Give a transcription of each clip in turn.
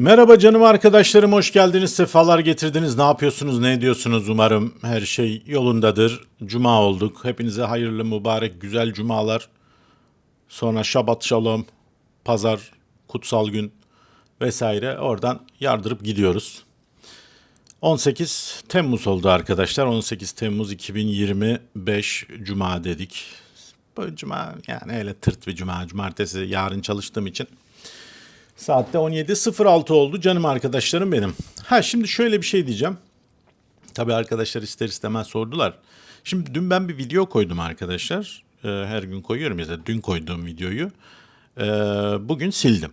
Merhaba canım arkadaşlarım, hoş geldiniz, sefalar getirdiniz. Ne yapıyorsunuz, ne ediyorsunuz? Umarım her şey yolundadır. Cuma olduk. Hepinize hayırlı, mübarek, güzel cumalar. Sonra Şabat Şalom, Pazar, Kutsal Gün vesaire. Oradan yardırıp gidiyoruz. 18 Temmuz oldu arkadaşlar. 18 Temmuz 2025 Cuma dedik. Bu cuma yani öyle tırt bir cuma. Cumartesi yarın çalıştığım için Saatte 17.06 oldu canım arkadaşlarım benim. Ha şimdi şöyle bir şey diyeceğim. Tabii arkadaşlar ister istemez sordular. Şimdi dün ben bir video koydum arkadaşlar. Ee, her gün koyuyorum ya da dün koyduğum videoyu. Ee, bugün sildim.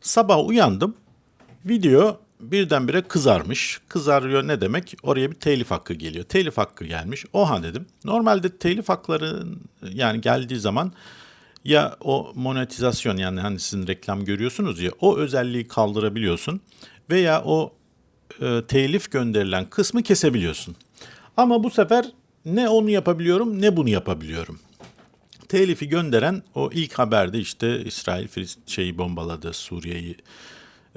Sabah uyandım. Video birdenbire kızarmış. Kızarıyor ne demek? Oraya bir telif hakkı geliyor. Telif hakkı gelmiş. Oha dedim. Normalde telif hakların yani geldiği zaman ya o monetizasyon yani hani sizin reklam görüyorsunuz ya o özelliği kaldırabiliyorsun veya o e, telif gönderilen kısmı kesebiliyorsun. Ama bu sefer ne onu yapabiliyorum ne bunu yapabiliyorum. Telifi gönderen o ilk haberde işte İsrail şeyi bombaladı Suriye'yi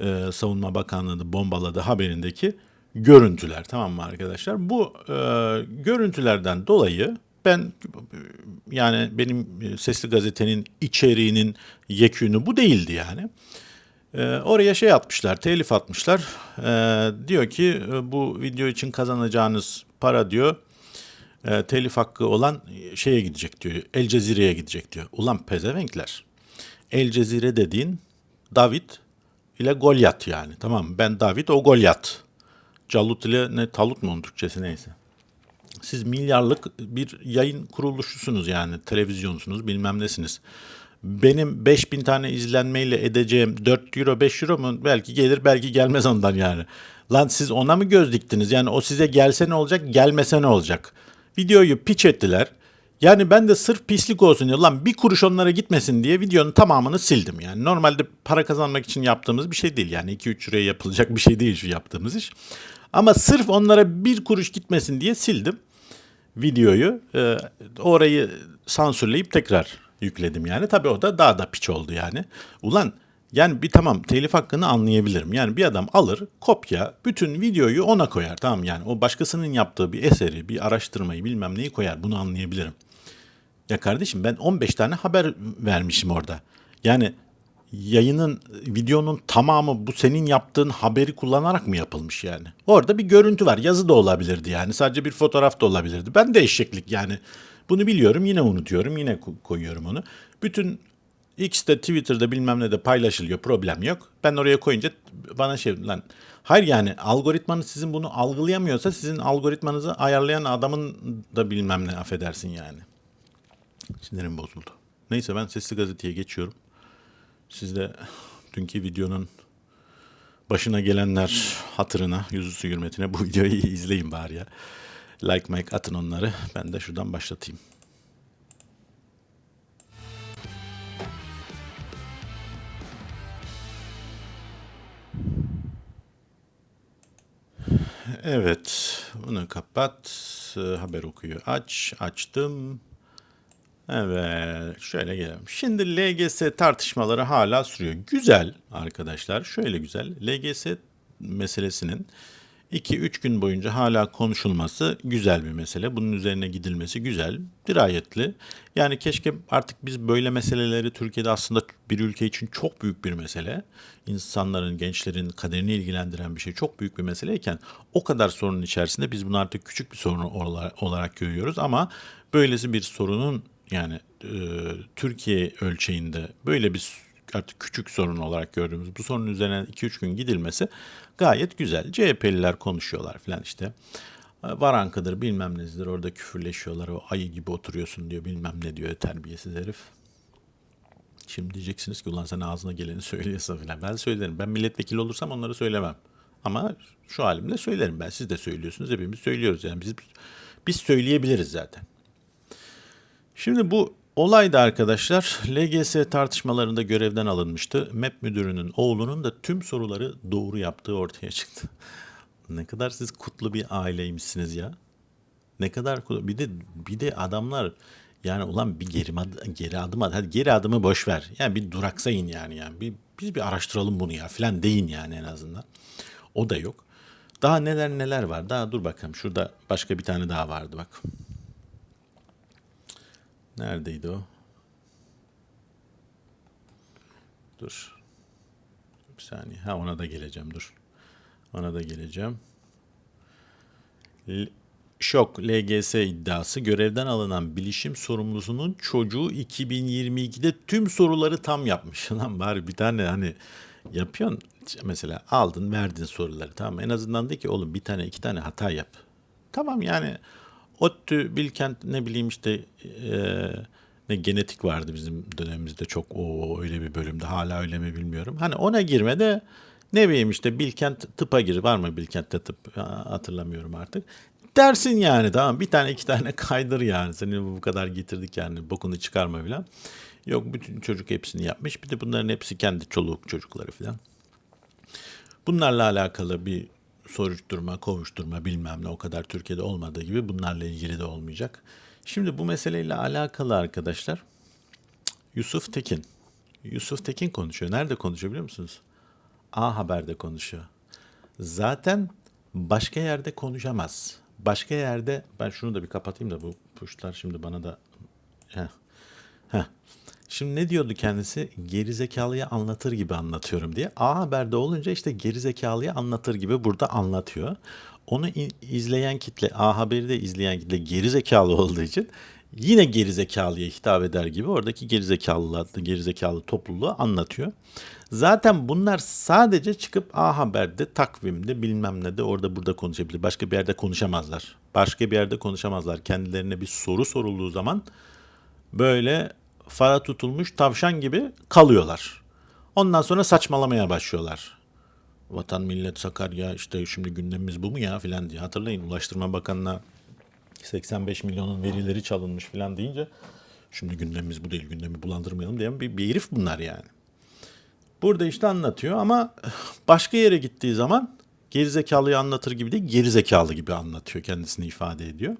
e, Savunma Bakanlığı bombaladı haberindeki görüntüler tamam mı arkadaşlar? Bu e, görüntülerden dolayı ben yani benim sesli gazetenin içeriğinin yekünü bu değildi yani. E, oraya şey atmışlar, telif atmışlar. E, diyor ki e, bu video için kazanacağınız para diyor e, telif hakkı olan şeye gidecek diyor. El Cezire'ye gidecek diyor. Ulan pezevenkler. El Cezire dediğin David ile Golyat yani. Tamam? Ben David o Golyat. Calut ile ne Talut mu onun Türkçesi neyse. Siz milyarlık bir yayın kuruluşusunuz yani televizyonsunuz bilmem nesiniz. Benim 5000 tane izlenmeyle edeceğim 4 euro 5 euro mu belki gelir belki gelmez ondan yani. Lan siz ona mı göz diktiniz yani o size gelse ne olacak gelmese ne olacak. Videoyu piç ettiler. Yani ben de sırf pislik olsun diye lan bir kuruş onlara gitmesin diye videonun tamamını sildim yani. Normalde para kazanmak için yaptığımız bir şey değil yani 2-3 liraya yapılacak bir şey değil şu yaptığımız iş. Ama sırf onlara bir kuruş gitmesin diye sildim videoyu. E, orayı sansürleyip tekrar yükledim yani. Tabii o da daha da piç oldu yani. Ulan yani bir tamam telif hakkını anlayabilirim. Yani bir adam alır kopya bütün videoyu ona koyar tamam yani. O başkasının yaptığı bir eseri bir araştırmayı bilmem neyi koyar bunu anlayabilirim. Ya kardeşim ben 15 tane haber vermişim orada. Yani yayının videonun tamamı bu senin yaptığın haberi kullanarak mı yapılmış yani? Orada bir görüntü var. Yazı da olabilirdi yani. Sadece bir fotoğraf da olabilirdi. Ben de eşeklik yani. Bunu biliyorum yine unutuyorum yine koyuyorum onu. Bütün X'te Twitter'da bilmem ne de paylaşılıyor problem yok. Ben oraya koyunca bana şey lan hayır yani algoritmanız sizin bunu algılayamıyorsa sizin algoritmanızı ayarlayan adamın da bilmem ne affedersin yani. Sinirim bozuldu. Neyse ben sesli gazeteye geçiyorum. Siz de dünkü videonun başına gelenler hatırına, yüzüstü hürmetine bu videoyu izleyin bari ya. Like like atın onları. Ben de şuradan başlatayım. Evet, bunu kapat. Haber okuyor. Aç, açtım. Evet, şöyle gelelim. Şimdi LGS tartışmaları hala sürüyor. Güzel arkadaşlar, şöyle güzel. LGS meselesinin 2-3 gün boyunca hala konuşulması güzel bir mesele. Bunun üzerine gidilmesi güzel, dirayetli. Yani keşke artık biz böyle meseleleri Türkiye'de aslında bir ülke için çok büyük bir mesele. İnsanların, gençlerin kaderini ilgilendiren bir şey çok büyük bir meseleyken o kadar sorunun içerisinde biz bunu artık küçük bir sorun olarak görüyoruz. Ama böylesi bir sorunun yani e, Türkiye ölçeğinde böyle bir artık küçük sorun olarak gördüğümüz bu sorunun üzerine 2-3 gün gidilmesi gayet güzel. CHP'liler konuşuyorlar falan işte. Varankıdır bilmem nedir orada küfürleşiyorlar o ayı gibi oturuyorsun diyor bilmem ne diyor terbiyesiz herif. Şimdi diyeceksiniz ki ulan sen ağzına geleni söylüyorsa falan. Ben söylerim. Ben milletvekili olursam onları söylemem. Ama şu halimle söylerim ben. Siz de söylüyorsunuz. Hepimiz söylüyoruz. Yani biz, biz söyleyebiliriz zaten. Şimdi bu olay da arkadaşlar LGS tartışmalarında görevden alınmıştı. MEP müdürünün oğlunun da tüm soruları doğru yaptığı ortaya çıktı. ne kadar siz kutlu bir aileymişsiniz ya. Ne kadar kutlu. Bir de bir de adamlar Yani ulan bir geri, ad- geri adım at. Hadi geri adımı boş ver. Yani bir duraksayın yani. yani. Bir, biz bir araştıralım bunu ya falan deyin yani en azından. O da yok. Daha neler neler var. Daha dur bakalım. Şurada başka bir tane daha vardı bak. Neredeydi o? Dur. Bir saniye. Ha ona da geleceğim dur. Ona da geleceğim. L- Şok LGS iddiası görevden alınan bilişim sorumlusunun çocuğu 2022'de tüm soruları tam yapmış. Lan bari bir tane hani yapıyorsun mesela aldın verdin soruları tamam en azından de ki oğlum bir tane iki tane hata yap. Tamam yani ODTÜ, Bilkent ne bileyim işte eee, ne genetik vardı bizim dönemimizde çok o öyle bir bölümde hala öyle mi bilmiyorum. Hani ona girme de ne bileyim işte Bilkent tıpa gir var mı Bilkent'te tıp Ha, hatırlamıyorum artık. Dersin yani tamam bir tane iki tane kaydır yani seni bu kadar getirdik yani bokunu çıkarma filan. Yok bütün çocuk hepsini yapmış bir de bunların hepsi kendi çoluk çocukları filan. Bunlarla alakalı bir soruşturma, kovuşturma bilmem ne o kadar Türkiye'de olmadığı gibi bunlarla ilgili de olmayacak. Şimdi bu meseleyle alakalı arkadaşlar Yusuf Tekin. Yusuf Tekin konuşuyor. Nerede konuşuyor biliyor musunuz? A Haber'de konuşuyor. Zaten başka yerde konuşamaz. Başka yerde ben şunu da bir kapatayım da bu puşlar şimdi bana da Heh. Heh. Şimdi ne diyordu kendisi? Gerizekalıyı anlatır gibi anlatıyorum diye. A Haber'de olunca işte gerizekalıyı anlatır gibi burada anlatıyor. Onu izleyen kitle, A Haber'i de izleyen kitle gerizekalı olduğu için yine gerizekalıya hitap eder gibi oradaki gerizekalı, gerizekalı topluluğu anlatıyor. Zaten bunlar sadece çıkıp A Haber'de, takvimde bilmem ne de orada burada konuşabilir. Başka bir yerde konuşamazlar. Başka bir yerde konuşamazlar. Kendilerine bir soru sorulduğu zaman böyle fara tutulmuş tavşan gibi kalıyorlar. Ondan sonra saçmalamaya başlıyorlar. Vatan millet Sakarya işte şimdi gündemimiz bu mu ya filan diye. Hatırlayın Ulaştırma Bakanı'na 85 milyonun verileri çalınmış filan deyince şimdi gündemimiz bu değil gündemi bulandırmayalım diyen bir, bir herif bunlar yani. Burada işte anlatıyor ama başka yere gittiği zaman gerizekalıyı anlatır gibi değil gerizekalı gibi anlatıyor kendisini ifade ediyor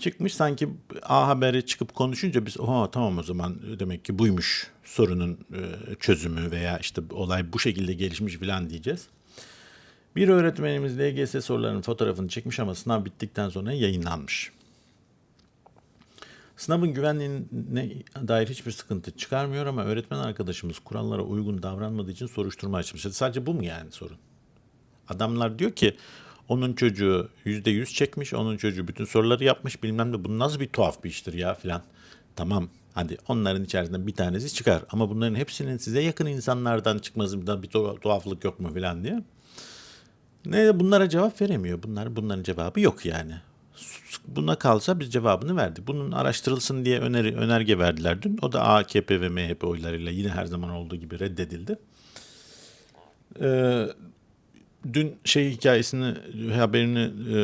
çıkmış sanki A Haber'e çıkıp konuşunca biz oha tamam o zaman demek ki buymuş sorunun e, çözümü veya işte olay bu şekilde gelişmiş filan diyeceğiz. Bir öğretmenimiz LGS sorularının fotoğrafını çekmiş ama sınav bittikten sonra yayınlanmış. Sınavın güvenliğine dair hiçbir sıkıntı çıkarmıyor ama öğretmen arkadaşımız kurallara uygun davranmadığı için soruşturma açmış. Sadece bu mu yani sorun? Adamlar diyor ki onun çocuğu yüzde yüz çekmiş, onun çocuğu bütün soruları yapmış bilmem ne. Bu nasıl bir tuhaf bir iştir ya filan. Tamam hadi onların içerisinden bir tanesi çıkar. Ama bunların hepsinin size yakın insanlardan çıkmasında bir tu- tuhaflık yok mu filan diye. Ne bunlara cevap veremiyor. Bunlar bunların cevabı yok yani. Buna kalsa biz cevabını verdik. Bunun araştırılsın diye öneri, önerge verdiler dün. O da AKP ve MHP oylarıyla yine her zaman olduğu gibi reddedildi. Ee, dün şey hikayesini haberini e,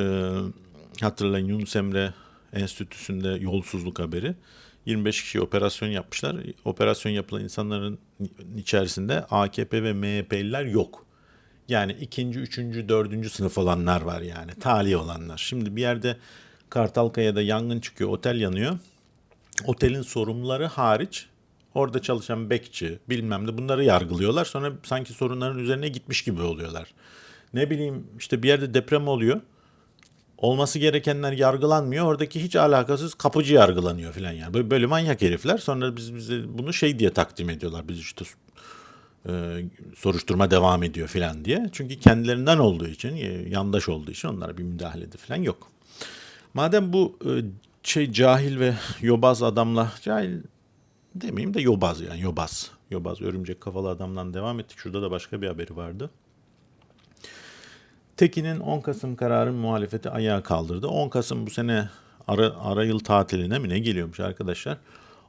hatırlayın Yunus Emre Enstitüsü'nde yolsuzluk haberi. 25 kişi operasyon yapmışlar. Operasyon yapılan insanların içerisinde AKP ve MHP'liler yok. Yani ikinci, üçüncü, dördüncü sınıf olanlar var yani. Tali olanlar. Şimdi bir yerde Kartalkaya'da yangın çıkıyor, otel yanıyor. Otelin sorumluları hariç orada çalışan bekçi bilmem ne bunları yargılıyorlar. Sonra sanki sorunların üzerine gitmiş gibi oluyorlar. Ne bileyim işte bir yerde deprem oluyor. Olması gerekenler yargılanmıyor. Oradaki hiç alakasız kapıcı yargılanıyor falan yani. Böyle, böyle manyak herifler. Sonra biz bize bunu şey diye takdim ediyorlar. Biz işte e, soruşturma devam ediyor falan diye. Çünkü kendilerinden olduğu için, e, yandaş olduğu için onlara bir müdahalede falan yok. Madem bu e, şey cahil ve yobaz adamla, cahil demeyeyim de yobaz yani yobaz. Yobaz örümcek kafalı adamdan devam ettik. Şurada da başka bir haberi vardı. Tekin'in 10 Kasım kararı muhalefeti ayağa kaldırdı. 10 Kasım bu sene ara, ara yıl tatiline mi ne geliyormuş arkadaşlar.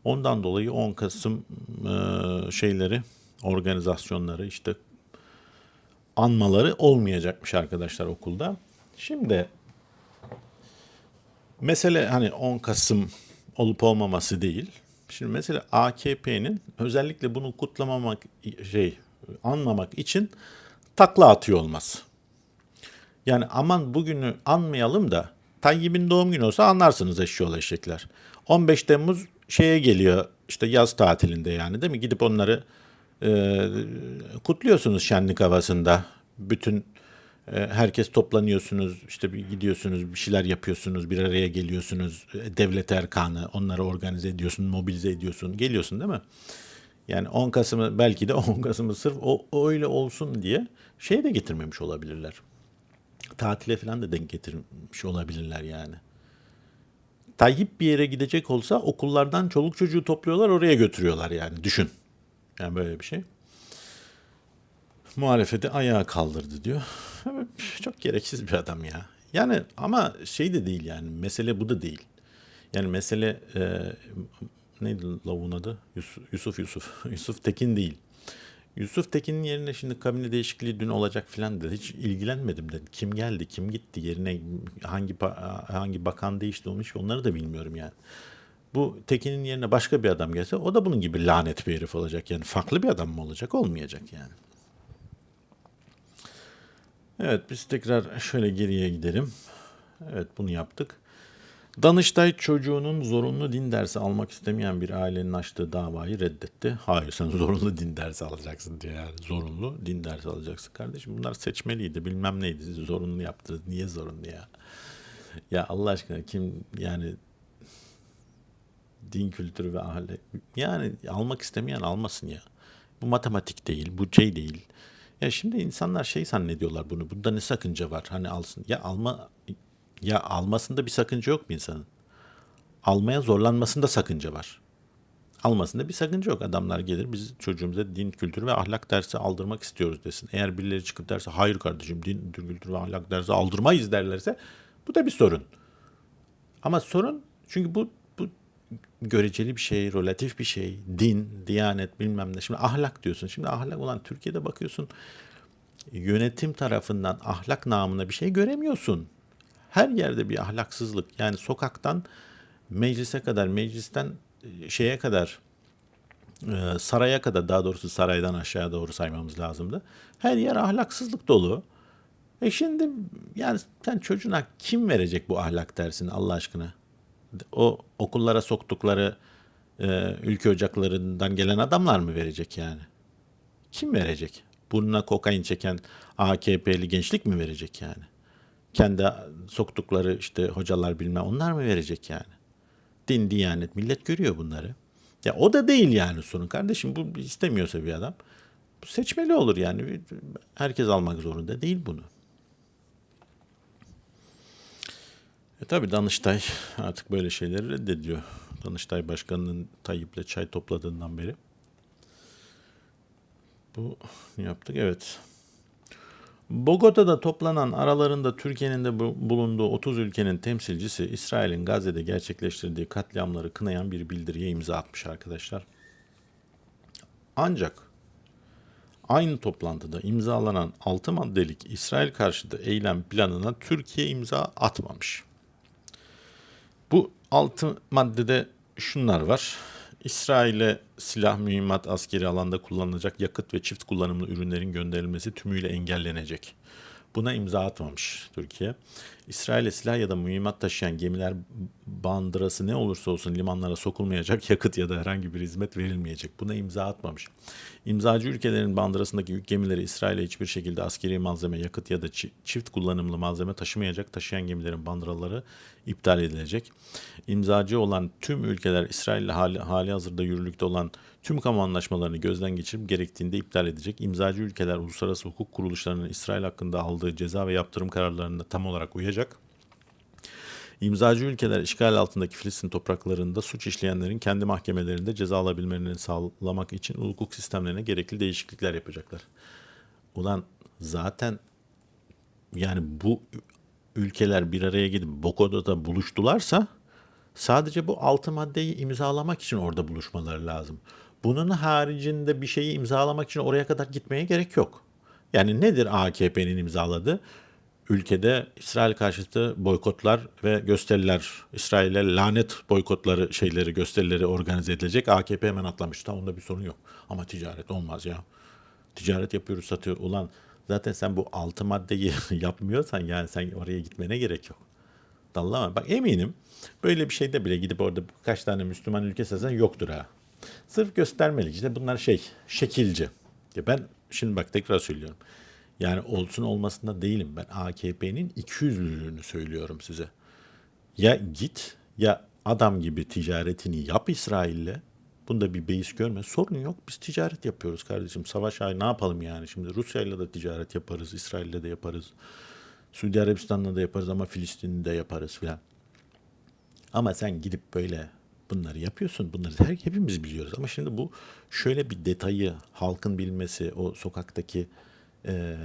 Ondan dolayı 10 Kasım e, şeyleri, organizasyonları işte anmaları olmayacakmış arkadaşlar okulda. Şimdi mesele hani 10 Kasım olup olmaması değil. Şimdi mesela AKP'nin özellikle bunu kutlamamak şey anmamak için takla atıyor olması. Yani aman bugünü anmayalım da Tayyip'in doğum günü olsa anlarsınız eşşoğlu eşekler. 15 Temmuz şeye geliyor işte yaz tatilinde yani değil mi? Gidip onları e, kutluyorsunuz şenlik havasında. Bütün e, herkes toplanıyorsunuz işte bir gidiyorsunuz bir şeyler yapıyorsunuz bir araya geliyorsunuz. E, devlet erkanı onları organize ediyorsun mobilize ediyorsun geliyorsun değil mi? Yani 10 Kasım'ı belki de 10 Kasım'ı sırf o öyle olsun diye şey de getirmemiş olabilirler. Tatile falan da denk getirmiş olabilirler yani. Tayyip bir yere gidecek olsa okullardan çoluk çocuğu topluyorlar oraya götürüyorlar yani düşün. Yani böyle bir şey. Muhalefeti ayağa kaldırdı diyor. Çok gereksiz bir adam ya. Yani ama şey de değil yani mesele bu da değil. Yani mesele e, neydi lavuğun adı? Yusuf Yusuf Yusuf, Yusuf Tekin değil. Yusuf Tekin'in yerine şimdi kabine değişikliği dün olacak filan dedi. Hiç ilgilenmedim dedi. Kim geldi, kim gitti, yerine hangi hangi bakan değişti olmuş onları da bilmiyorum yani. Bu Tekin'in yerine başka bir adam gelse o da bunun gibi lanet bir herif olacak. Yani farklı bir adam mı olacak? Olmayacak yani. Evet biz tekrar şöyle geriye gidelim. Evet bunu yaptık. Danıştay çocuğunun zorunlu din dersi almak istemeyen bir ailenin açtığı davayı reddetti. Hayır sen zorunlu din dersi alacaksın diyor yani. Zorunlu din dersi alacaksın. Kardeşim bunlar seçmeliydi bilmem neydi. Zorunlu yaptı. Niye zorunlu ya? Ya Allah aşkına kim yani din kültürü ve ahlak yani almak istemeyen almasın ya. Bu matematik değil, bu şey değil. Ya şimdi insanlar şey zannediyorlar bunu. Bunda ne sakınca var? Hani alsın. Ya alma ya almasında bir sakınca yok mu insanın? Almaya zorlanmasında sakınca var. Almasında bir sakınca yok. Adamlar gelir biz çocuğumuza din, kültürü ve ahlak dersi aldırmak istiyoruz desin. Eğer birileri çıkıp derse hayır kardeşim din, kültürü ve ahlak dersi aldırmayız derlerse bu da bir sorun. Ama sorun çünkü bu bu göreceli bir şey, relatif bir şey. Din, diyanet bilmem ne. Şimdi ahlak diyorsun. Şimdi ahlak olan Türkiye'de bakıyorsun yönetim tarafından ahlak namına bir şey göremiyorsun. Her yerde bir ahlaksızlık. Yani sokaktan meclise kadar, meclisten e, şeye kadar, e, saraya kadar daha doğrusu saraydan aşağıya doğru saymamız lazımdı. Her yer ahlaksızlık dolu. E şimdi yani sen çocuğuna kim verecek bu ahlak dersini Allah aşkına? O okullara soktukları e, ülke ocaklarından gelen adamlar mı verecek yani? Kim verecek? Burnuna kokain çeken AKP'li gençlik mi verecek yani? Kendi soktukları işte hocalar bilmem onlar mı verecek yani? Din, diyanet, millet görüyor bunları. Ya o da değil yani sorun kardeşim. Bu istemiyorsa bir adam. Seçmeli olur yani. Herkes almak zorunda değil bunu. E tabi Danıştay artık böyle şeyleri reddediyor. Danıştay Başkanı'nın Tayyip'le çay topladığından beri. Bu yaptık evet. Bogota'da toplanan aralarında Türkiye'nin de bulunduğu 30 ülkenin temsilcisi İsrail'in Gazze'de gerçekleştirdiği katliamları kınayan bir bildiriye imza atmış arkadaşlar. Ancak aynı toplantıda imzalanan 6 maddelik İsrail karşıtı eylem planına Türkiye imza atmamış. Bu 6 maddede şunlar var. İsrail'e silah, mühimmat, askeri alanda kullanılacak yakıt ve çift kullanımlı ürünlerin gönderilmesi tümüyle engellenecek. Buna imza atmamış Türkiye. İsrail'e silah ya da mühimmat taşıyan gemiler bandırası ne olursa olsun limanlara sokulmayacak, yakıt ya da herhangi bir hizmet verilmeyecek. Buna imza atmamış. İmzacı ülkelerin bandırasındaki yük gemileri İsrail'e hiçbir şekilde askeri malzeme, yakıt ya da çift kullanımlı malzeme taşımayacak. Taşıyan gemilerin bandıraları iptal edilecek. İmzacı olan tüm ülkeler İsrail'le hali, hali hazırda yürürlükte olan tüm kamu anlaşmalarını gözden geçirip gerektiğinde iptal edecek. İmzacı ülkeler uluslararası hukuk kuruluşlarının İsrail hakkında aldığı ceza ve yaptırım kararlarına tam olarak uyacak. İmzacı ülkeler işgal altındaki Filistin topraklarında suç işleyenlerin kendi mahkemelerinde ceza alabilmelerini sağlamak için hukuk sistemlerine gerekli değişiklikler yapacaklar. Ulan zaten yani bu ülkeler bir araya gidip Bokodo'da buluştularsa sadece bu altı maddeyi imzalamak için orada buluşmaları lazım. Bunun haricinde bir şeyi imzalamak için oraya kadar gitmeye gerek yok. Yani nedir AKP'nin imzaladığı? Ülkede İsrail karşıtı boykotlar ve gösteriler, İsrail'e lanet boykotları şeyleri, gösterileri organize edilecek. AKP hemen atlamış. Tamam onda bir sorun yok. Ama ticaret olmaz ya. Ticaret yapıyoruz, satıyor. Ulan zaten sen bu altı maddeyi yapmıyorsan yani sen oraya gitmene gerek yok. Dallama. Bak eminim böyle bir şeyde bile gidip orada kaç tane Müslüman ülke seçsen yoktur ha. Sırf göstermelik işte bunlar şey şekilci. Ya ben şimdi bak tekrar söylüyorum. Yani olsun olmasında değilim. Ben AKP'nin 200'lülüğünü söylüyorum size. Ya git ya adam gibi ticaretini yap İsrail'le. Bunda bir beis görme. Sorun yok. Biz ticaret yapıyoruz kardeşim. Savaş ay ne yapalım yani? Şimdi Rusya'yla da ticaret yaparız. İsrail'le de yaparız. Suudi Arabistan'la da yaparız ama Filistin'de de yaparız filan. Ama sen gidip böyle bunları yapıyorsun. Bunları her hepimiz biliyoruz. Ama şimdi bu şöyle bir detayı halkın bilmesi, o sokaktaki eee,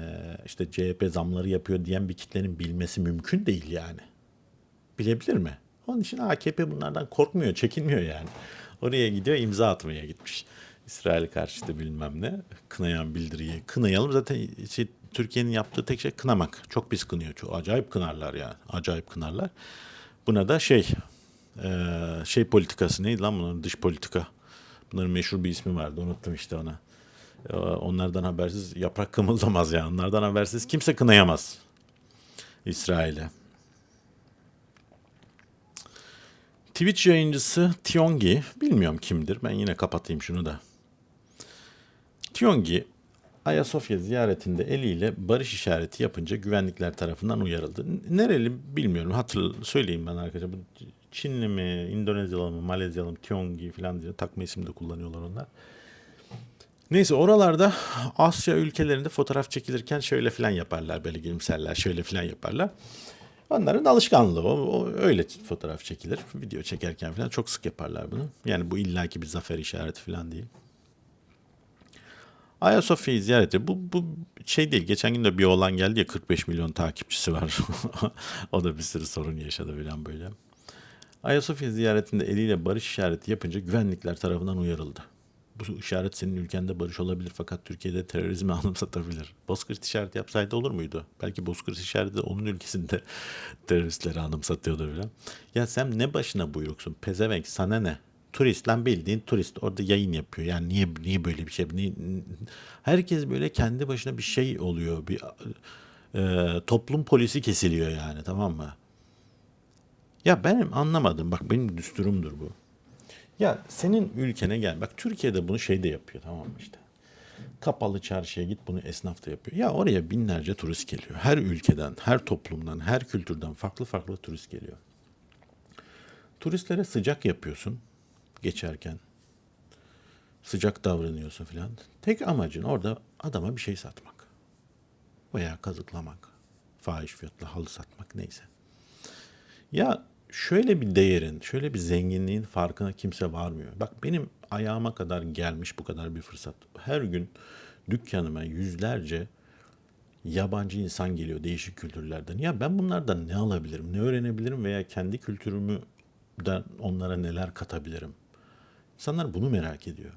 işte CHP zamları yapıyor diyen bir kitlenin bilmesi mümkün değil yani. Bilebilir mi? Onun için AKP bunlardan korkmuyor, çekinmiyor yani. Oraya gidiyor imza atmaya gitmiş. İsrail karşıtı bilmem ne. Kınayan bildiriyi kınayalım. Zaten şey, Türkiye'nin yaptığı tek şey kınamak. Çok pis kınıyor. Çok acayip kınarlar yani. Acayip kınarlar. Buna da şey eee, şey politikası neydi lan bunların dış politika. Bunların meşhur bir ismi vardı. Unuttum işte ona. Eee, Onlardan habersiz yaprak kımıldamaz yani. Onlardan habersiz kimse kınayamaz İsrail'e. Twitch yayıncısı Tiongi, bilmiyorum kimdir. Ben yine kapatayım şunu da. Tiongi, Ayasofya ziyaretinde eliyle barış işareti yapınca güvenlikler tarafından uyarıldı. Nereli bilmiyorum. Hatır söyleyeyim ben arkadaşlar. Bu Çinli mi, Endonezyalı mı, Malezyalı mı, Tiongi falan diye takma isim de kullanıyorlar onlar. Neyse oralarda Asya ülkelerinde fotoğraf çekilirken şöyle falan yaparlar. Böyle gülümserler, şöyle falan yaparlar. Onların alışkanlığı. O, o öyle fotoğraf çekilir. Video çekerken falan çok sık yaparlar bunu. Yani bu illaki bir zafer işareti falan değil. Ayasofya'yı ziyareti bu, bu şey değil. Geçen gün de bir oğlan geldi ya 45 milyon takipçisi var. o da bir sürü sorun yaşadı falan böyle. Ayasofya ziyaretinde eliyle barış işareti yapınca güvenlikler tarafından uyarıldı. Bu işaret senin ülkende barış olabilir fakat Türkiye'de terörizmi anımsatabilir. Bozkurt işareti yapsaydı olur muydu? Belki Bozkurt işareti de onun ülkesinde teröristleri anımsatıyordu bile. Ya sen ne başına buyruksun? Pezevenk sana ne? Turist lan bildiğin turist orada yayın yapıyor. Yani niye niye böyle bir şey? Niye- herkes böyle kendi başına bir şey oluyor. Bir e, toplum polisi kesiliyor yani tamam mı? Ya benim anlamadım. Bak benim düsturumdur bu. Ya senin ülkene gel. Bak Türkiye'de bunu şey de yapıyor tamam mı işte. Kapalı çarşıya git bunu esnaf da yapıyor. Ya oraya binlerce turist geliyor. Her ülkeden, her toplumdan, her kültürden farklı farklı turist geliyor. Turistlere sıcak yapıyorsun geçerken. Sıcak davranıyorsun filan. Tek amacın orada adama bir şey satmak. Veya kazıklamak. Fahiş fiyatla halı satmak neyse. Ya şöyle bir değerin, şöyle bir zenginliğin farkına kimse varmıyor. Bak benim ayağıma kadar gelmiş bu kadar bir fırsat. Her gün dükkanıma yüzlerce yabancı insan geliyor değişik kültürlerden. Ya ben bunlardan ne alabilirim, ne öğrenebilirim veya kendi kültürümden onlara neler katabilirim? İnsanlar bunu merak ediyor.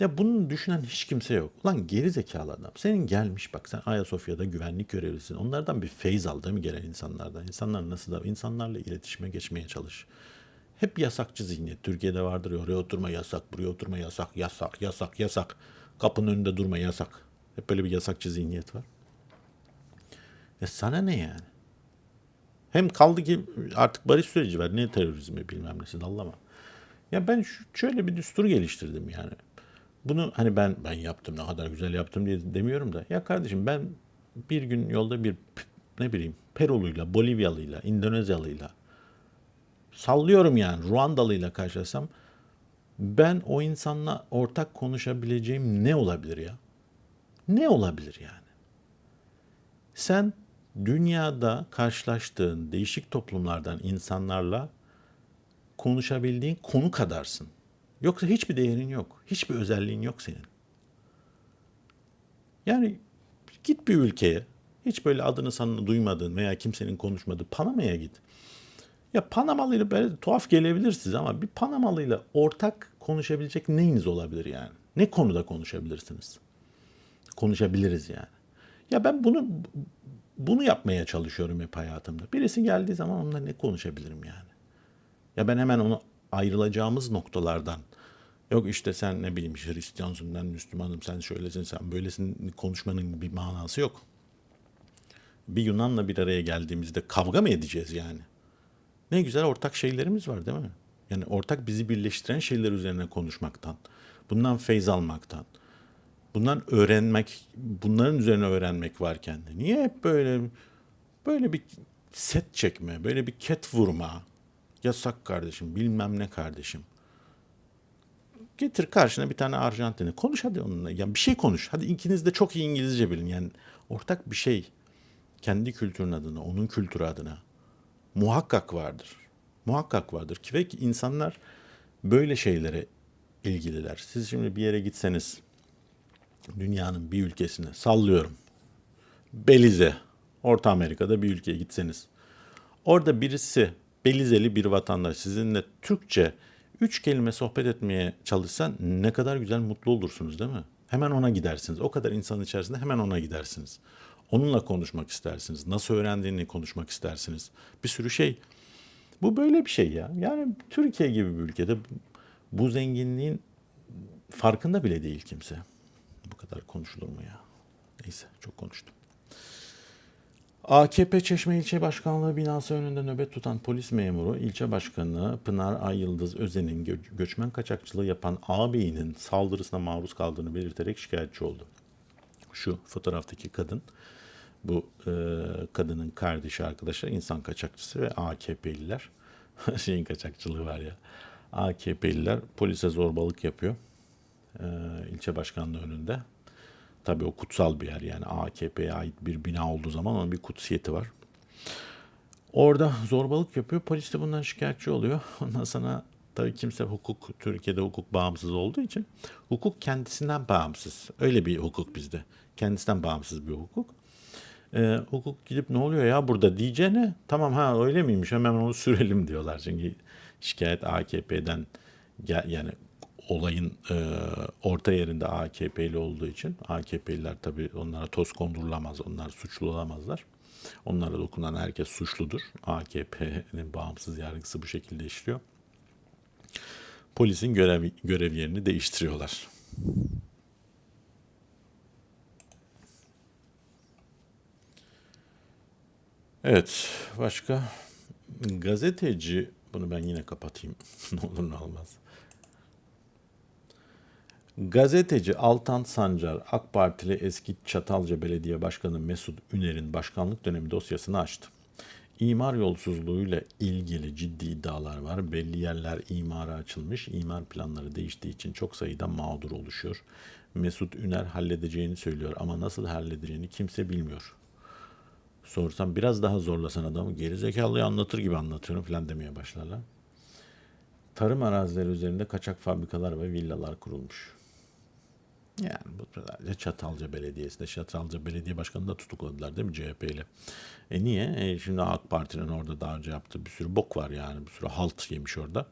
Ya bunu düşünen hiç kimse yok. Lan geri zekalı adam. Senin gelmiş bak sen Ayasofya'da güvenlik görevlisin. Onlardan bir feyz al değil mi gelen insanlardan? İnsanlar nasıl da insanlarla iletişime geçmeye çalış. Hep yasakçı zihniyet. Türkiye'de vardır ya oraya oturma yasak, buraya oturma yasak, yasak, yasak, yasak. Kapının önünde durma yasak. Hep böyle bir yasakçı zihniyet var. Ya sana ne yani? Hem kaldı ki artık barış süreci var. Ne terörizmi bilmem nesi dallama. Ya ben şöyle bir düstur geliştirdim yani. Bunu hani ben ben yaptım ne kadar güzel yaptım diye demiyorum da. Ya kardeşim ben bir gün yolda bir ne bileyim Peruluyla, Bolivyalıyla, İndonezyalıyla sallıyorum yani Ruandalıyla karşılaşsam ben o insanla ortak konuşabileceğim ne olabilir ya? Ne olabilir yani? Sen dünyada karşılaştığın değişik toplumlardan insanlarla konuşabildiğin konu kadarsın. Yoksa hiçbir değerin yok. Hiçbir özelliğin yok senin. Yani git bir ülkeye, hiç böyle adını sanını duymadığın veya kimsenin konuşmadığı Panama'ya git. Ya Panamalı'yla böyle tuhaf gelebilir size ama bir Panamalı'yla ortak konuşabilecek neyiniz olabilir yani? Ne konuda konuşabilirsiniz? Konuşabiliriz yani. Ya ben bunu bunu yapmaya çalışıyorum hep hayatımda. Birisi geldiği zaman onunla ne konuşabilirim yani? Ya ben hemen onu ayrılacağımız noktalardan yok işte sen ne bileyim Hristiyansın ben Müslümanım sen şöylesin sen böylesin konuşmanın bir manası yok. bir Yunan'la bir araya geldiğimizde kavga mı edeceğiz yani? Ne güzel ortak şeylerimiz var değil mi? Yani ortak bizi birleştiren şeyler üzerine konuşmaktan, bundan feyz almaktan, bundan öğrenmek, bunların üzerine öğrenmek varken niye hep böyle böyle bir set çekme, böyle bir ket vurma, yasak kardeşim, bilmem ne kardeşim. Getir karşına bir tane Arjantin'i. Konuş hadi onunla. Yani bir şey konuş. Hadi ikiniz de çok iyi İngilizce bilin. Yani ortak bir şey. Kendi kültürün adına, onun kültürü adına. Muhakkak vardır. Muhakkak vardır. Ki ve insanlar böyle şeylere ilgililer. Siz şimdi bir yere gitseniz dünyanın bir ülkesine sallıyorum. Belize, Orta Amerika'da bir ülkeye gitseniz. Orada birisi Belizeli bir vatandaş sizinle Türkçe üç kelime sohbet etmeye çalışsan ne kadar güzel mutlu olursunuz değil mi? Hemen ona gidersiniz. O kadar insanın içerisinde hemen ona gidersiniz. Onunla konuşmak istersiniz. Nasıl öğrendiğini konuşmak istersiniz. Bir sürü şey. Bu böyle bir şey ya. Yani Türkiye gibi bir ülkede bu zenginliğin farkında bile değil kimse. Bu kadar konuşulur mu ya? Neyse çok konuştum. AKP Çeşme İlçe Başkanlığı binası önünde nöbet tutan polis memuru ilçe başkanı Pınar Ay Yıldız Özen'in gö- göçmen kaçakçılığı yapan ağabeyinin saldırısına maruz kaldığını belirterek şikayetçi oldu. Şu fotoğraftaki kadın bu e, kadının kardeşi arkadaşlar insan kaçakçısı ve AKP'liler. Şeyin kaçakçılığı var ya. AKP'liler polise zorbalık yapıyor. E, ilçe başkanlığı önünde. Tabii o kutsal bir yer yani AKP'ye ait bir bina olduğu zaman onun bir kutsiyeti var. Orada zorbalık yapıyor. Polis de bundan şikayetçi oluyor. Ondan sonra tabii kimse hukuk, Türkiye'de hukuk bağımsız olduğu için hukuk kendisinden bağımsız. Öyle bir hukuk bizde. Kendisinden bağımsız bir hukuk. Ee, hukuk gidip ne oluyor ya burada diyeceğine tamam ha öyle miymiş hemen onu sürelim diyorlar. Çünkü şikayet AKP'den yani olayın e, orta yerinde AKP'li olduğu için AKP'liler tabii onlara toz kondurulamaz, onlar suçlu olamazlar. Onlara dokunan herkes suçludur. AKP'nin bağımsız yargısı bu şekilde işliyor. Polisin görev, görev yerini değiştiriyorlar. Evet, başka gazeteci, bunu ben yine kapatayım. ne olur ne olmaz. Gazeteci Altan Sancar, AK Partili eski Çatalca Belediye Başkanı Mesut Üner'in başkanlık dönemi dosyasını açtı. İmar yolsuzluğuyla ilgili ciddi iddialar var. Belli yerler imara açılmış. İmar planları değiştiği için çok sayıda mağdur oluşuyor. Mesut Üner halledeceğini söylüyor ama nasıl halledeceğini kimse bilmiyor. Sorsam biraz daha zorlasan adamı gerizekalıyı anlatır gibi anlatıyorum falan demeye başlarlar. Tarım arazileri üzerinde kaçak fabrikalar ve villalar kurulmuş. Yani bu sadece Çatalca Belediyesi'nde. Çatalca Belediye Başkanı da tutukladılar değil mi CHP ile? E niye? E şimdi AK Parti'nin orada daha önce yaptığı bir sürü bok var yani. Bir sürü halt yemiş orada.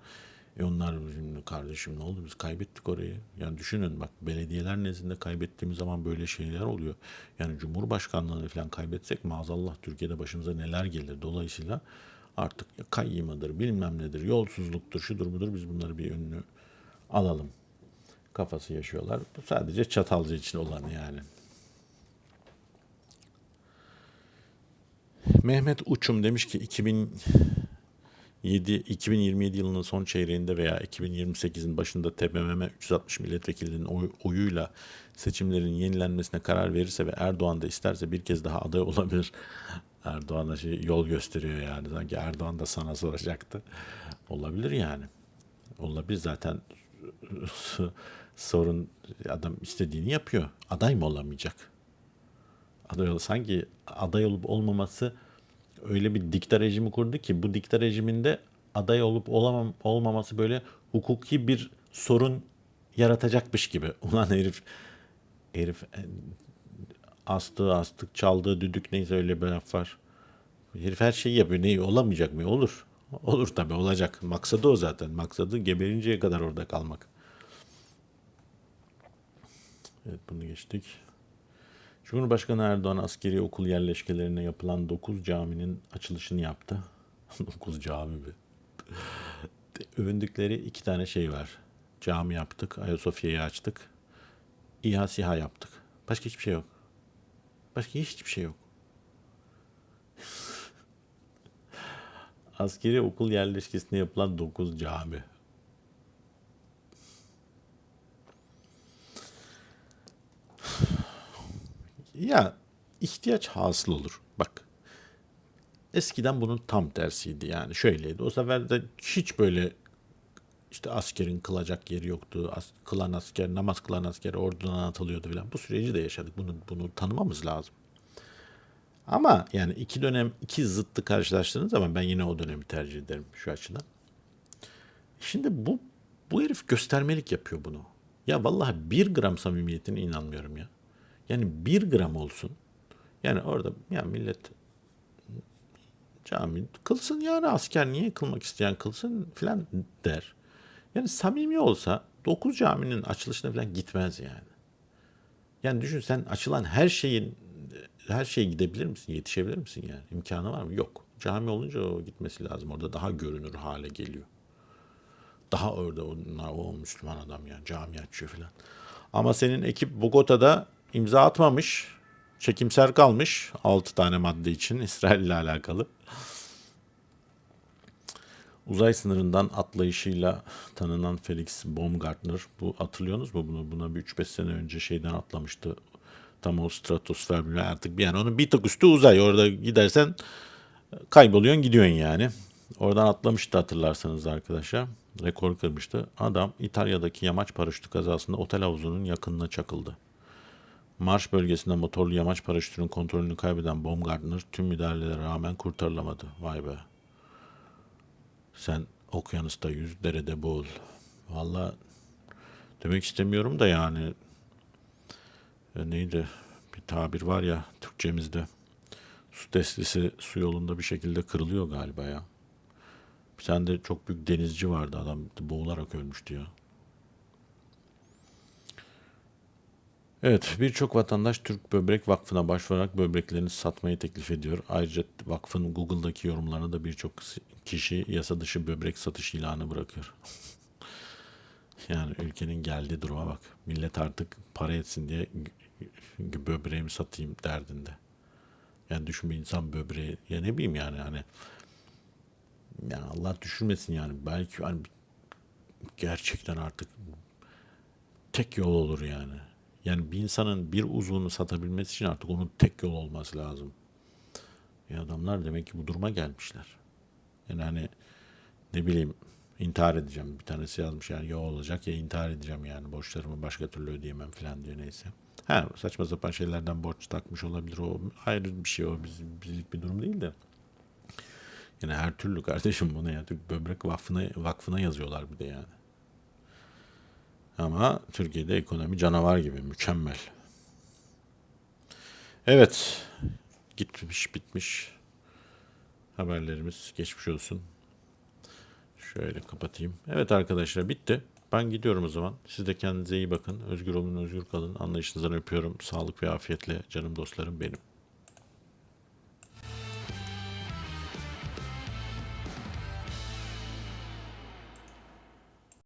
E onlar şimdi kardeşim ne oldu biz kaybettik orayı. Yani düşünün bak belediyeler nezdinde kaybettiğimiz zaman böyle şeyler oluyor. Yani Cumhurbaşkanlığını falan kaybetsek maazallah Türkiye'de başımıza neler gelir. Dolayısıyla artık kayyımıdır bilmem nedir yolsuzluktur şudur budur biz bunları bir önünü alalım kafası yaşıyorlar. Bu sadece Çatalca için olan yani. Mehmet Uçum demiş ki 2007 2027 yılının son çeyreğinde veya 2028'in başında TBMM 360 milletvekilinin oy, oyuyla seçimlerin yenilenmesine karar verirse ve Erdoğan da isterse bir kez daha aday olabilir. Erdoğan'a şey yol gösteriyor yani. Sanki Erdoğan da sana soracaktı. Olabilir yani. Olabilir zaten sorun adam istediğini yapıyor. Aday mı olamayacak? Aday ol, sanki aday olup olmaması öyle bir dikta rejimi kurdu ki bu dikta rejiminde aday olup olamam, olmaması böyle hukuki bir sorun yaratacakmış gibi. Ulan herif herif e, astığı astık çaldığı düdük neyse öyle bir laf var. Herif her şeyi yapıyor. Ne olamayacak mı? Olur. Olur tabii olacak. Maksadı o zaten. Maksadı geberinceye kadar orada kalmak. Evet bunu geçtik. Cumhurbaşkanı Erdoğan askeri okul yerleşkelerine yapılan 9 caminin açılışını yaptı. 9 cami mi? Övündükleri iki tane şey var. Cami yaptık, Ayasofya'yı açtık. İHA SİHA yaptık. Başka hiçbir şey yok. Başka hiçbir şey yok. Askeri okul yerleşkesinde yapılan 9 cami. Ya ihtiyaç hasıl olur. Bak. Eskiden bunun tam tersiydi yani şöyleydi. O sefer de hiç böyle işte askerin kılacak yeri yoktu. As, kılan asker, namaz kılan asker ordudan atılıyordu falan. Bu süreci de yaşadık. Bunu bunu tanımamız lazım. Ama yani iki dönem iki zıttı karşılaştığınız zaman ben yine o dönemi tercih ederim şu açıdan. Şimdi bu bu herif göstermelik yapıyor bunu. Ya vallahi bir gram samimiyetine inanmıyorum ya. Yani bir gram olsun. Yani orada ya millet cami kılsın yani asker niye kılmak isteyen kılsın filan der. Yani samimi olsa 9 caminin açılışına falan gitmez yani. Yani düşün sen açılan her şeyin her şeye gidebilir misin? Yetişebilir misin yani? İmkanı var mı? Yok. Cami olunca o gitmesi lazım. Orada daha görünür hale geliyor. Daha orada o, o Müslüman adam yani cami açıyor falan. Ama senin ekip Bogota'da imza atmamış. Çekimser kalmış 6 tane madde için İsrail ile alakalı. Uzay sınırından atlayışıyla tanınan Felix Baumgartner. Bu hatırlıyorsunuz mu bunu? Buna bir 3-5 sene önce şeyden atlamıştı. Tam o stratosfer bilmem artık bir yani onun bir tık üstü uzay. Orada gidersen kayboluyorsun gidiyorsun yani. Oradan atlamıştı hatırlarsanız arkadaşlar. Rekor kırmıştı. Adam İtalya'daki yamaç paraşütü kazasında otel havuzunun yakınına çakıldı. Marş bölgesinde motorlu yamaç paraşütünün kontrolünü kaybeden Baumgartner tüm müdahalelere rağmen kurtarılamadı. Vay be. Sen okyanusta yüz, derede boğul. Valla demek istemiyorum da yani e, neydi bir tabir var ya Türkçemizde su testisi su yolunda bir şekilde kırılıyor galiba ya. Bir tane de çok büyük denizci vardı adam boğularak ölmüştü ya. Evet, birçok vatandaş Türk Böbrek Vakfı'na başvurarak böbreklerini satmayı teklif ediyor. Ayrıca vakfın Google'daki yorumlarına da birçok kişi yasa dışı böbrek satış ilanı bırakıyor. yani ülkenin geldiği duruma bak. Millet artık para etsin diye böbreğimi satayım derdinde. Yani düşün bir insan böbreği ya ne bileyim yani hani yani Allah düşürmesin yani belki hani gerçekten artık tek yol olur yani. Yani bir insanın bir uzvunu satabilmesi için artık onun tek yol olması lazım. Ya adamlar demek ki bu duruma gelmişler. Yani hani ne bileyim intihar edeceğim. Bir tanesi yazmış yani ya olacak ya intihar edeceğim yani borçlarımı başka türlü ödeyemem falan diyor neyse. Ha saçma sapan şeylerden borç takmış olabilir o ayrı bir şey o biz, bizlik bir durum değil de. Yani her türlü kardeşim bunu ya böbrek vakfına, vakfına yazıyorlar bir de yani. Ama Türkiye'de ekonomi canavar gibi mükemmel. Evet. Gitmiş bitmiş. Haberlerimiz geçmiş olsun. Şöyle kapatayım. Evet arkadaşlar bitti. Ben gidiyorum o zaman. Siz de kendinize iyi bakın. Özgür olun, özgür kalın. Anlayışınızdan öpüyorum. Sağlık ve afiyetle canım dostlarım benim.